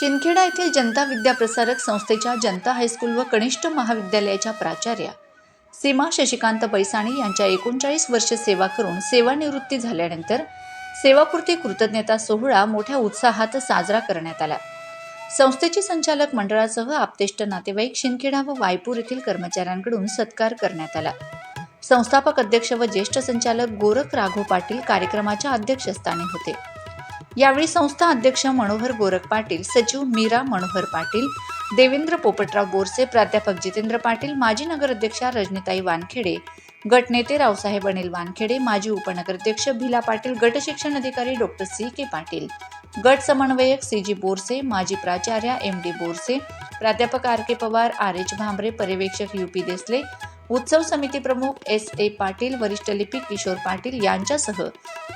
शिंदखेडा येथील जनता विद्याप्रसारक संस्थेच्या जनता हायस्कूल व कनिष्ठ महाविद्यालयाच्या प्राचार्या सीमा शशिकांत बैसाणी यांच्या एकोणचाळीस वर्ष सेवा करून सेवानिवृत्ती झाल्यानंतर सेवापूर्ती कृतज्ञता सोहळा मोठ्या उत्साहात साजरा करण्यात आला. संस्थेचे संचालक मंडळासह आपतेष्ट नातेवाईक शिंदखेडा व वायपूर येथील कर्मचाऱ्यांकडून सत्कार करण्यात आला. संस्थापक अध्यक्ष व ज्येष्ठ संचालक गोरख राघव पाटील कार्यक्रमाच्या अध्यक्षस्थानी होते. यावेळी संस्था अध्यक्ष मनोहर गोरख पाटील सचिव मीरा मनोहर पाटील देवेंद्र पोपटराव बोरसे प्राध्यापक जितेंद्र पाटील माजी नगराध्यक्षा रजनीताई वानखेडे गटनेते रावसाहेब अनिल वानखेडे माजी उपनगराध्यक्ष भिला पाटील गट शिक्षण अधिकारी डॉक्टर सी. के. पाटील. गट समन्वयक सी. जी. बोरसे माजी प्राचार्या एम. डी. बोरसे प्राध्यापक R. K. Pawar R. H. Bhambare पर्यवेक्षक यू. पी. देसले उत्सव समिती प्रमुख एस ए पाटील वरिष्ठ लिपिक किशोर पाटील यांच्यासह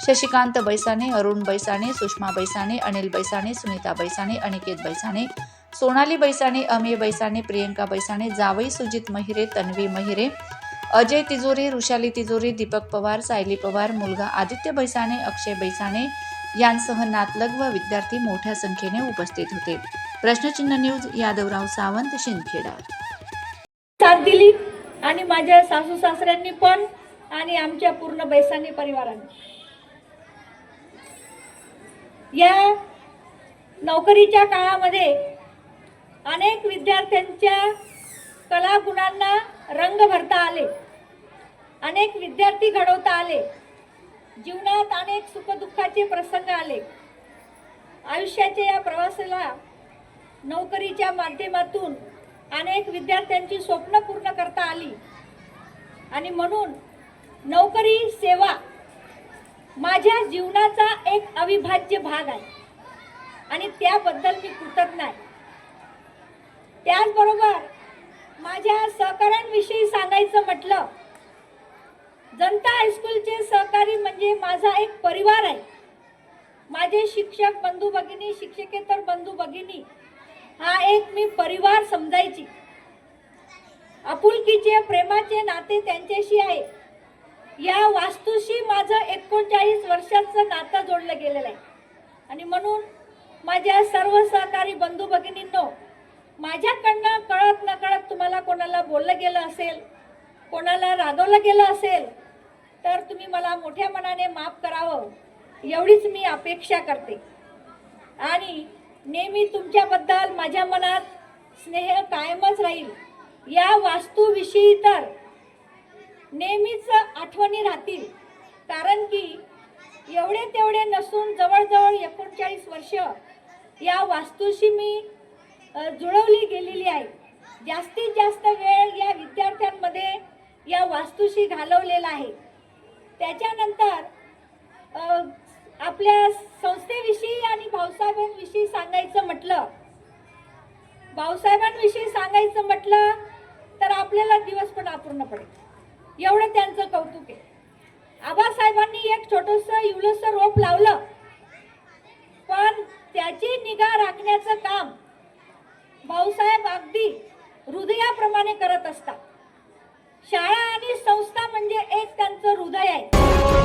शशिकांत बैसाणे अरुण बैसाणे सुषमा बैसाणे अनिल बैसाणे सुनीता बैसाणे अनिकेत बैसाणे सोनाली बैसाणे अमे बैसाणे प्रियंका बैसाणे जावई सुजित महिरे तन्वी महिरे अजय तिजोरी रुशाली तिजोरी दीपक पवार सायली पवार मुलगा आदित्य बैसाणे अक्षय बैसाणे यांसह नातलग व विद्यार्थी मोठ्या संख्येने उपस्थित होते. प्रश्नचिन्ह न्यूज यादवराव सावंत शिंदखेडा. साथ दिली. आणि माझ्या सासू सासऱ्यांनी पण आणि आमच्या पूर्ण बैसानी परिवाराने. या नोकरीच्या काळामध्ये अनेक विद्यार्थ्यांच्या कलागुणांना रंग भरता आले. अनेक विद्यार्थी घडवता आले. जीवनात अनेक सुखदुःखाचे प्रसंग आले. आयुष्याच्या या प्रवासाला नोकरीच्या माध्यमातून अनेक विद्यार्थ्यांची स्वप्न पूर्ण करता आली. आणि म्हणून नोकरी सेवा माझ्या जीवनाचा एक अविभाज्य भाग आहे. आणि त्याबद्दल मी कृतज्ञ आहे. त्याचबरोबर माझ्या सहकाऱ्यांविषयी सांगायचं म्हटलं जनता हायस्कूलचे सहकारी म्हणजे माझा एक परिवार आहे. माझे शिक्षक बंधू भगिनी शिक्षकेतर बंधू भगिनी हा एक मी परिवार आपुलकीचे प्रेमाचे नाते त्यांच्याशी आहे. या वास्तूशी माझं एकोणचाळीस वर्षाचं नातं जोडलं गेलेलं आहे. आणि म्हणून माझ्या सर्व सहकारी बंधू भगिनींनो माझ्याकडनं कळत न कळत तुम्हाला कोणाला बोललं गेलं असेल कोणाला रागवलं गेलं असेल तर तुम्ही मला मोठ्या मनाने माफ करावं एवढीच मी अपेक्षा करते. आणि नेहमी तुमच्याबद्दल माझ्या मनात स्नेह कायमच राहील. या वास्तूविषयी तर नेहमीच आठवणी राहतील. कारण की एवढे तेवढे नसून जवळजवळ एकोणचाळीस वर्ष या वास्तूशी मी जुळवली गेलेली आहे. जास्तीत जास्त वेळ या विद्यार्थ्यांमध्ये या वास्तूशी घालवलेला आहे. त्याच्यानंतर आपल्या संस्थेविषयी आणि भाऊसाहेबांविषयी सांगायचं म्हटलं भाऊसाहेबांविषयी सांगायचं म्हटलं तर आपल्याला दिवस पण अपूर्ण पडेल. एवढं त्यांचं कौतुक आहे. आबासाहेबांनी एक छोटस इवलस रोप लावलं. पण त्याची निगा राखण्याचं काम भाऊसाहेब अगदी हृदयाप्रमाणे करत असतात. शाळा आणि संस्था म्हणजे एक त्यांचं हृदय आहे.